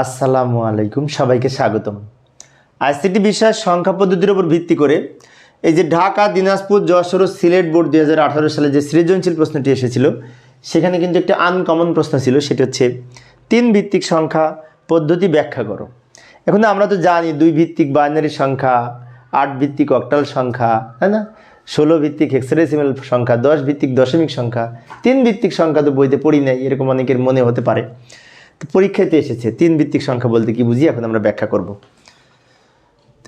আসসালামু আলাইকুম, সবাইকে স্বাগতম। আইসিটি বিষয়ের সংখ্যা পদ্ধতির উপর ভিত্তি করে এই যে ঢাকা, দিনাজপুর, যশোর সিলেট বোর্ড দুই হাজার আঠারো সালে যে সৃজনশীল প্রশ্নটি এসেছিল, সেখানে কিন্তু একটা আনকমন প্রশ্ন ছিল, সেটি হচ্ছে তিন ভিত্তিক সংখ্যা পদ্ধতি ব্যাখ্যা করো। এখন আমরা তো জানি দুই ভিত্তিক বাইনারি সংখ্যা, আট ভিত্তিক অক্টাল সংখ্যা, তাই না? ষোলো ভিত্তিক হেক্সাডেসিমাল সংখ্যা, দশ ভিত্তিক দশমিক সংখ্যা, তিন ভিত্তিক সংখ্যা তো বইতে পড়ি নাই, এরকম অনেকের মনে হতে পারে। পরীক্ষাতে এসেছে, তিন ভিত্তিক সংখ্যা বলতে কি বুঝি? এখন আমরা ব্যাখ্যা করব।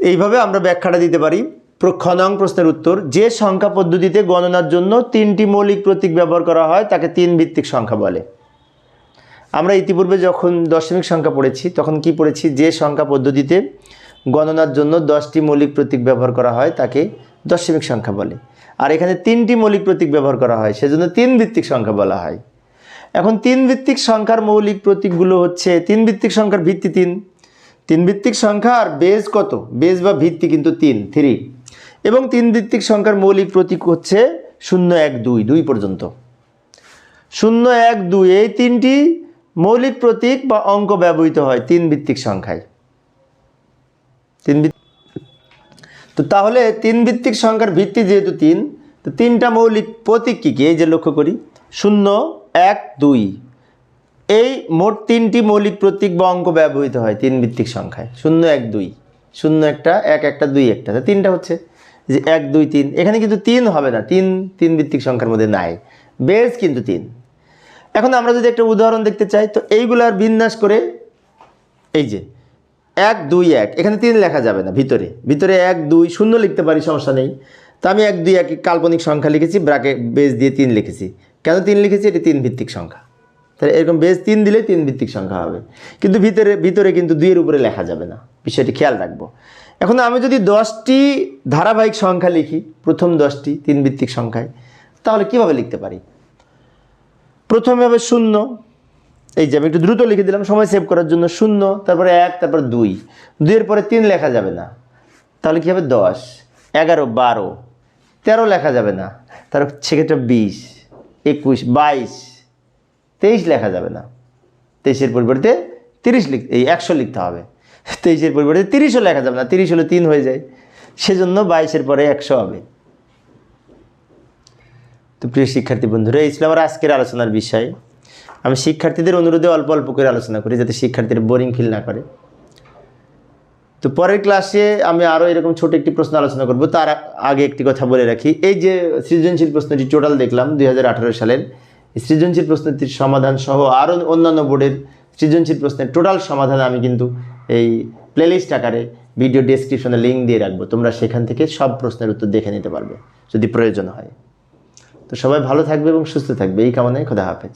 এইভাবে আমরা ব্যাখ্যাটা দিতে পারি। প্র- খ প্রশ্নের উত্তর, যে সংখ্যা পদ্ধতিতে গণনার জন্য তিনটি মৌলিক প্রতীক ব্যবহার করা হয়, তাকে তিন ভিত্তিক সংখ্যা বলে। আমরা ইতিপূর্বে যখন দশমিক সংখ্যা পড়েছি, তখন কি পড়েছি? যে সংখ্যা পদ্ধতিতে গণনার জন্য দশটি মৌলিক প্রতীক ব্যবহার করা হয়, তাকে দশমিক সংখ্যা বলে। আর এখানে তিনটি মৌলিক প্রতীক ব্যবহার করা হয়, সেজন্য তিন ভিত্তিক সংখ্যা বলা হয়। এখন তিন ভিত্তিক সংখ্যার মৌলিক প্রতীকগুলো হচ্ছে, তিন ভিত্তিক সংখ্যার ভিত্তি তিন। তিন ভিত্তিক সংখ্যা আর বেজ কত? বেজ বা ভিত্তি কিন্তু তিন থ্রি এবং তিন ভিত্তিক সংখ্যার মৌলিক প্রতীক হচ্ছে শূন্য এক দুই দুই পর্যন্ত। শূন্য এক দুই, এই তিনটি মৌলিক প্রতীক বা অঙ্ক ব্যবহৃত হয় তিন ভিত্তিক সংখ্যায়। তিন তো তাহলে তিন ভিত্তিক সংখ্যার ভিত্তি যেহেতু তিন, তো তিনটা মৌলিক প্রতীক কী কী? এই যে লক্ষ্য করি। শূন্য এক, দুই। এই মোট তিনটি মৌলিক প্রতীক বা অঙ্ক ব্যবহৃত হয় তিন ভিত্তিক সংখ্যায়। শূন্য, এক, দুই। শূন্য, একটা, এক, একটা, দুই, একটা। তিনটা হচ্ছে যে এক, দুই, তিন। এখানে কিন্তু তিন হবে না। তিন তিন ভিত্তিক সংখ্যার মধ্যে নাই। বেস কিন্তু তিন। এখন আমরা যদি একটা উদাহরণ দেখতে চাই, তো এইগুলার বিন্যাস করে এই যে এক, দুই, এক। এখানে তিন লেখা যাবে না, ভিতরে। ভিতরে এক, দুই, শূন্য লিখতে পারি, সমস্যা নেই। তো আমি এক, দুই, এক কাল্পনিক সংখ্যা লিখেছি, ব্রাকে বেস দিয়ে তিন লিখেছি। কেন তিন লিখেছি? এটি তিন ভিত্তিক সংখ্যা। তাহলে এরকম বেস তিন দিলে তিন ভিত্তিক সংখ্যা হবে। কিন্তু ভিতরে ভিতরে কিন্তু দুইয়ের উপরে লেখা যাবে না। বিষয়টি খেয়াল রাখব। এখন আমি যদি দশটি ধারাবাহিক সংখ্যা লিখি, প্রথম দশটি তিন ভিত্তিক সংখ্যায়, তাহলে কীভাবে লিখতে পারি? প্রথমে হবে শূন্য। এই যে আমি একটু দ্রুত লিখে দিলাম, সময় সেভ করার জন্য শূন্য, তারপরে এক, তারপর দুই। দুইয়ের পরে তিন লেখা যাবে না। তাহলে কী হবে? দশ। এগারো, বারো। তেরো লেখা যাবে না। তার সেক্ষেত্রে বিশ। একুশ, বাইশ, তেইশ লেখা যাবে না। তেইশের পরিবর্তে তিরিশ লিখ এই একশো লিখতে হবে। তেইশের পরিবর্তে তিরিশও লেখা যাবে না, তিরিশ হলে তিন হয়ে যায়। সেজন্য বাইশের পরে একশো হবে। তো প্রিয় শিক্ষার্থী বন্ধুরা, এই ছিল আমার আজকের আলোচনার বিষয়। আমি শিক্ষার্থীদের অনুরোধে অল্প অল্প করে আলোচনা করি যাতে শিক্ষার্থীরা বোরিং ফিল না করে। তো পরের ক্লাসে আমি আরও এরকম ছোট একটি প্রশ্ন আলোচনা করব, তার আগে একটি কথা বলে রাখি। এই যে সৃজনশীল প্রশ্নটি টোটাল দেখলাম দুই হাজার আঠেরো সালের সৃজনশীল প্রশ্নটির সমাধান সহ আরও অন্যান্য বোর্ডের সৃজনশীল প্রশ্নের টোটাল সমাধান আমি কিন্তু এই প্লেলিস্ট আকারে ভিডিও ডেসক্রিপশনে লিঙ্ক দিয়ে রাখব। তোমরা সেখান থেকে সব প্রশ্নের উত্তর দেখে নিতে পারবে, যদি প্রয়োজন হয়। তো সবাই ভালো থাকবে এবং সুস্থ থাকবে। এই কামনায় খোদা হাফেজ।